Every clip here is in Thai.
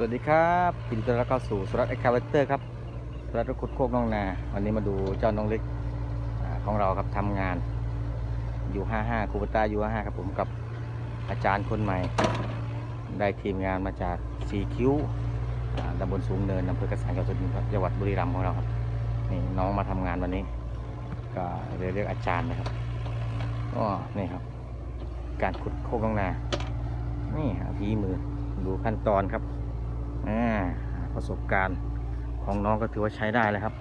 สวัสดีครับยินดีต้อนรับเข้าสู่สุรัตน์เอ็กคาเวเตอร์ครับสุรัตน์ขุดโคกน้องนาวันนี้มาดูเจ้าน้องเล็กอของเราครับทำงานอยู่ 55คูปต้าอยู่55ครับผมกับอาจารย์คนใหม่ ได้ทีมงานมาจากสีคิ้วตำบลสูงเนินอำเภอกระสังจังหวัดสุรินทร์ครับจังหวัดบุรีรัมย์ของเราครับนี่น้องมาทำงานวันนี้ ก็เลยเรียกอาจารย์นะครับก็นี่ครับ การขุดโคกน้องนานี่ฮะฝีมือดูขั้นตอนครับ อ่าประสบการณ์ของน้องก็ถือว่าใช้ได้เลยครับ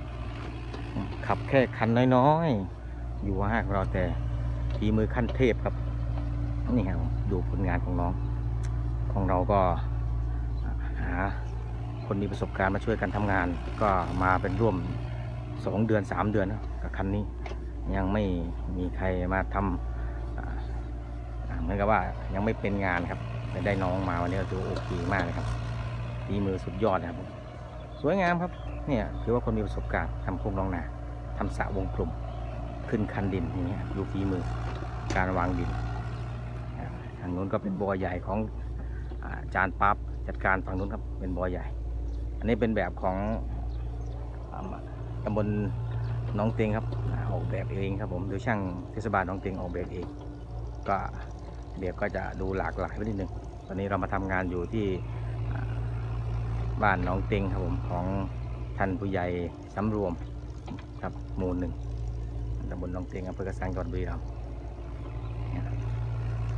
ขับแค่คันน้อยๆ อยู่ห้างของเราแต่ฝีมือขั้นเทพครับ นี่ครับดูผลงานของน้อง ของเราก็หาคนมีประสบการณ์มาช่วยกันทำงาน ก็มาเป็นร่วมสองเดือนสามเดือนกับคันนี้ ยังไม่มีใครมาทำอ่าเหมือนกับว่ายังไม่เป็นงานครับแต่ได้น้องมาวันนี้ก็ถือโอเคมากเลยครับ ฝีมือสุดยอดนะครับผมสวยงามครับเนี่ยถือว่าคนมีประสบการณ์ทำโครงรองนาทำสระวงกลมขึ้นคันดินอย่างเงี้ยดูฝีมือการวางดินอ่าทางนู้นก็เป็นบ่อใหญ่ของอาจารย์ปั๊บจัดการฝั่งนู้นครับเป็นบ่อใหญ่ อันนี้เป็นแบบของอ่าตำบลหน้องเตียงครับออกแบบเองครับผมโดยช่างเทศบาลหน้องเตียงออกแบบเอง ก็เดี๋ยวก็จะดูหลากหลายไปนิดนึงตอนนี้เรามาทำงานอยู่ที่ บ้านหน้องเต็งครับผมของท่านผู้ใหญ่สำรวมครับหมู่หนึ่งตำบลหน้องเต็งอำเภอกระสังจังหวัดบุรีรัมย์เรับ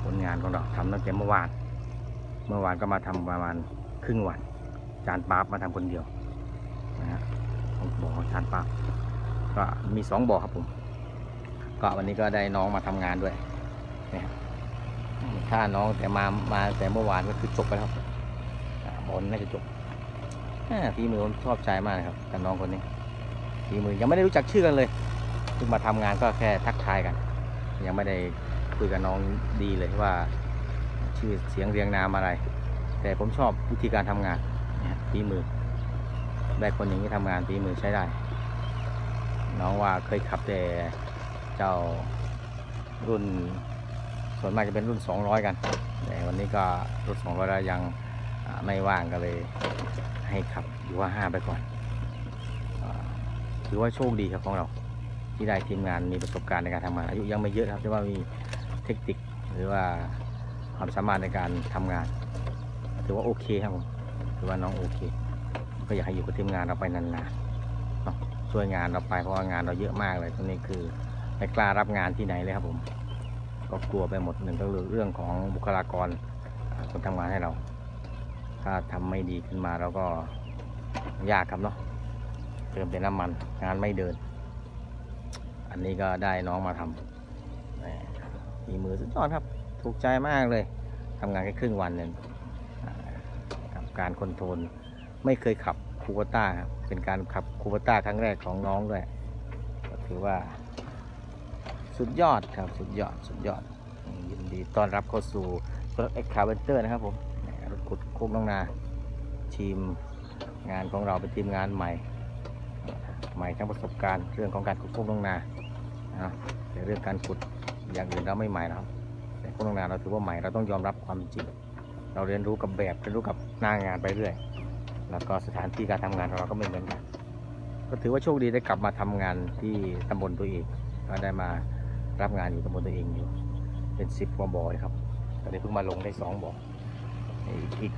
ผลงานของเราทำตั้งแต่เมื่อวาน เมื่อวานก็มาทำประมาณครึ่งวัน จานปาบมาทำคนเดียวนะฮะของบ่อจานปาบก็มีสองบ่อครับผม ก็วันนี้ก็ได้น้องมาทำงานด้วยนี่ยครับถ้าน้องแต่มามาแต่เมื่อวานก็คือจบไปแล้วครับอ่าบอลน่าจะจบ ฝีมือผมชอบใจมากนะครับกับน้องคนนี้ฝีมือยังไม่ได้รู้จักชื่อกันเลยเพิ่งมาทำงานก็แค่ทักทายกัน ยังไม่ได้คุยกับน้องดีเลยว่า ชื่อเสียงเรียงนามอะไร แต่ผมชอบวิธีการทำงานเนี่ยฝีมือได้คนอย่างนี้ทำงานฝีมือใช้ได้ น้องว่าเคยขับแต่เจ้ารุ่น ส่วนมากจะเป็นรุ่น 200 กัน แต่วันนี้ก็รุ่น 200แล้วยัง ไม่ว่างก็เลยให้ขับยูว่าห้าไปก่อนอถือว่าโชคดีครับของเรา ที่ได้ทีมงานมีประสบการณ์ในการทำงาน อายุยังไม่เยอะครับแต่ว่ามีเทคนิคหรือว่าความสามารถในการทำงาน ถือว่าโอเคครับผมถือว่าน้องโอเค ก็อยากให้อยู่กับทีมงานเราไปนานๆเนาะช่วยงานเราไปเพราะว่างานเราเยอะมากเลยตรงนี้คือไม่กล้ารับงานที่ไหนเลยครับผมก็กลัวไปหมดหนึ่งก็คือเรื่องของบุคลากรคนทำงานให้เรา ถ้าทำไม่ดีขึ้นมาเราก็ยากครับเนาะเติมแต่น้ำมันงานไม่เดิน อันนี้ก็ได้น้องมาทำมีมือสุดยอดครับ ถูกใจมากเลยทำงานแค่ครึ่งวันเนี่ยอ่ากับการคอนโทรลไม่เคยขับคูปต้าครับเป็นการขับคูปต้าครั้งแรกของน้องด้วยก็ถือว่า สุดยอดครับ สุดยอด สุดยอด ยินดีต้อนรับเข้าสู่รถเอ็กคาเวนเตอร์นะครับผม รถขุดโคกน้องนาทีมงานของเราเป็นทีมงานใหม่ ใหม่ทั้งประสบการณ์เรื่องของการขุดโคกน้องนานะแต่เรื่องการขุดอย่างอื่นเราไม่ใหม่นะครับแต่โคกน้องนาเราถือว่าใหม่เราต้องยอมรับความจริง เราเรียนรู้กับแบบเรียนรู้กับหน้างานไปเรื่อย แล้วก็สถานที่การทำงานของเราก็ไม่เหมือนกันก็ถือว่าโชคดีได้กลับมาทำงานที่ตำบลตัวเองก็ได้มารับงานอยู่ตำบลตัวเองอยู่ เป็นสิบกว่าบ่อยครับ ตอนนี้เพิ่งมาลงได้สองบ่อ อีก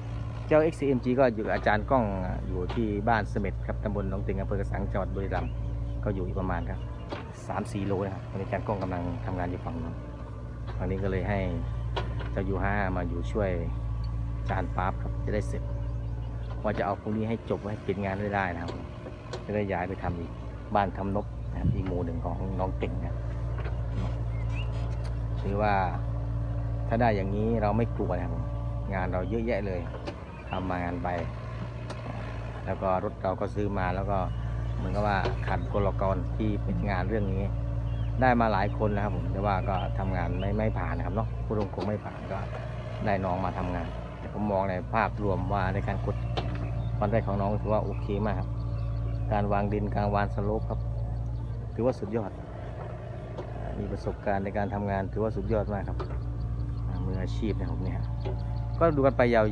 เจ้า XCMG ก็อยู่อาจารย์กล้องอยู่ที่บ้านเสม็ดครับตำบลหนองติงอำเภอกระสังจังหวัดบุรีรัมย์ก็อยู่อีกประมาณครับสามสี่โลนะครับตอนนี้อาจารย์ก้องกำลังทำงานอยู่ฝั่งนู้นฝั่งนี้ก็เลยให้เจ้ายูห้ามาอยู่ช่วยอาจารย์ปั๊บครับจะได้เสร็จว่าจะเอาพวกนี้ให้จบให้ปิดงานได้ได้นะครับ จะได้ย้ายไปทำอีกบ้านทำนบนะครับอีกหมู่หนึ่งของน้องเก่งนะถือว่าถ้าได้อย่างนี้เราไม่กลัวนะครับ งานเราเยอะแยะเลยทำมางานไป แล้วก็รถเราก็ซื้อมาแล้วก็เหมือนกับว่าขาดบุคลกรที่เป็นงานเรื่องนี้ ได้มาหลายคนนะครับผมแต่ว่าก็ทำงานไม่ไม่ผ่านนะครับเนาะผู้ลงคงไม่ผ่านก็ได้น้องมาทำงาน แต่ผมมองในภาพรวมว่าในการกดวันแรกของน้องถือว่าโอเคมากครับ การวางดินการวางสโลปครับ ถือว่าสุดยอด มีประสบการณ์ในการทำงานถือว่าสุดยอดมากครับมืออาชีพนะครับเนี่ย ก็ดูกันไปยาว